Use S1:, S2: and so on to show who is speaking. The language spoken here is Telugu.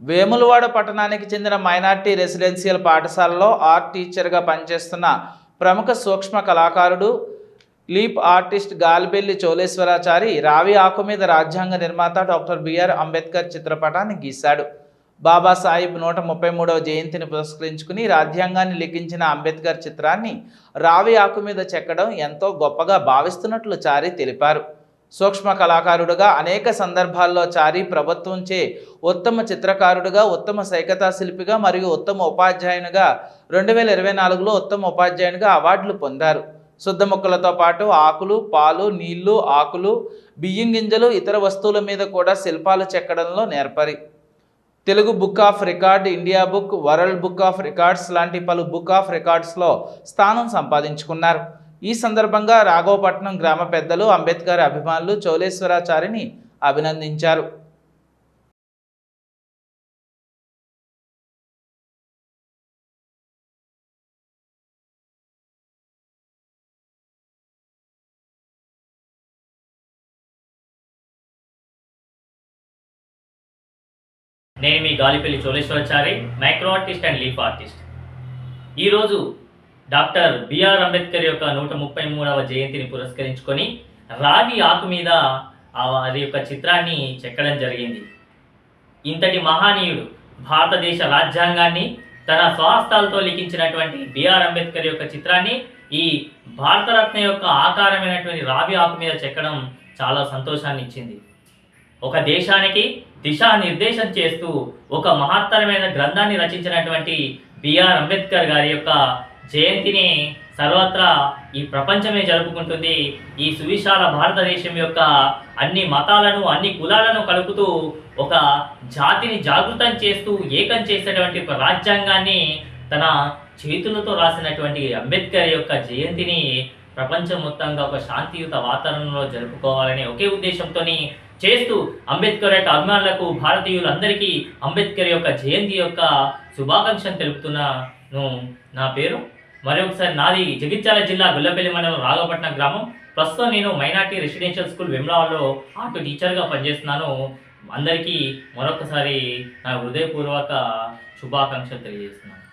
S1: వేములవాడ పట్టణానికి చెందిన మైనార్టీ రెసిడెన్షియల్ పాఠశాలలో ఆర్ట్ టీచర్గా పనిచేస్తున్న ప్రముఖ సూక్ష్మ కళాకారుడు లీప్ ఆర్టిస్ట్ గాలిబెల్లి చోలేశ్వరాచారి రావి ఆకు మీద రాజ్యాంగ నిర్మాత డాక్టర్ బిఆర్ అంబేద్కర్ చిత్రపటాన్ని గీశాడు. బాబాసాహెబ్ నూట ముప్పై మూడవ జయంతిని పురస్కరించుకుని రాజ్యాంగాన్ని లిఖించిన అంబేద్కర్ చిత్రాన్ని రావి ఆకు మీద చెక్కడం ఎంతో గొప్పగా భావిస్తున్నట్లు చారి తెలిపారు. సూక్ష్మ కళాకారుడుగా అనేక సందర్భాల్లో చారి ప్రభుత్వంచే ఉత్తమ చిత్రకారుడుగా ఉత్తమ సైకతా శిల్పిగా మరియు ఉత్తమ ఉపాధ్యాయునిగా రెండు వేల ఇరవై నాలుగులో ఉత్తమ ఉపాధ్యాయునిగా అవార్డులు పొందారు. శుద్ధ మొక్కలతో పాటు ఆకులు పాలు నీళ్ళు ఆకులు బియ్యం గింజలు ఇతర వస్తువుల మీద కూడా శిల్పాలు చెక్కడంలో నేర్పరి. Telugu book of record India book world book of records లాంటి పలు బుక్ ఆఫ్ రికార్డ్స్లో స్థానం సంపాదించుకున్నారు. ఈ సందర్భంగా రాఘవపట్నం గ్రామ పెద్దలు అంబేద్కర్ అభిమానులు చౌలేశ్వరాచారిని అభినందించారు.
S2: నేను మీ Galipalli Choleshwarachari micro artist and leaf artist. ఈరోజు డాక్టర్ బిఆర్ అంబేద్కర్ యొక్క నూట ముప్పై మూడవ జయంతిని పురస్కరించుకొని రావి ఆకు మీద వారి యొక్క చిత్రాన్ని చెక్కడం జరిగింది. ఇంతటి మహానీయుడు భారతదేశ రాజ్యాంగాన్ని తన స్వహస్తాలతో లిఖించినటువంటి బిఆర్ అంబేద్కర్ యొక్క చిత్రాన్ని ఈ భారతరత్న యొక్క ఆకారమైనటువంటి రావి ఆకు మీద చెక్కడం చాలా సంతోషాన్ని ఇచ్చింది. ఒక దేశానికి దిశానిర్దేశం చేస్తూ ఒక మహత్తరమైన గ్రంథాన్ని రచించినటువంటి బిఆర్ అంబేద్కర్ గారి యొక్క జయంతిని సర్వత్రా ఈ ప్రపంచమే జరుపుకుంటుంది. ఈ సువిశాల భారతదేశం యొక్క అన్ని మతాలను అన్ని కులాలను కలుపుతూ ఒక జాతిని జాగృతం చేస్తూ ఏకం చేసేటువంటి ఒక రాజ్యాంగాన్ని తన చేతులతో రాసినటువంటి అంబేద్కర్ యొక్క జయంతిని ప్రపంచం మొత్తంగా ఒక శాంతియుత వాతావరణంలో జరుపుకోవాలనే ఒకే ఉద్దేశంతో చేస్తూ అంబేద్కర్ యొక్క అభిమానులకు భారతీయులందరికీ అంబేద్కర్ యొక్క జయంతి యొక్క శుభాకాంక్షలు తెలుపుతున్నాను. నా పేరు మరొకసారి నాది జగిత్యాల జిల్లా గుల్లపల్లి మండలం రాఘపట్నం గ్రామం. ప్రస్తుతం నేను మైనార్టీ రెసిడెన్షియల్ స్కూల్ వెమ్లాలో ఆర్ట్ టీచర్గా పనిచేస్తున్నాను. అందరికీ మరొకసారి నా హృదయపూర్వక శుభాకాంక్షలు తెలియజేస్తున్నాను.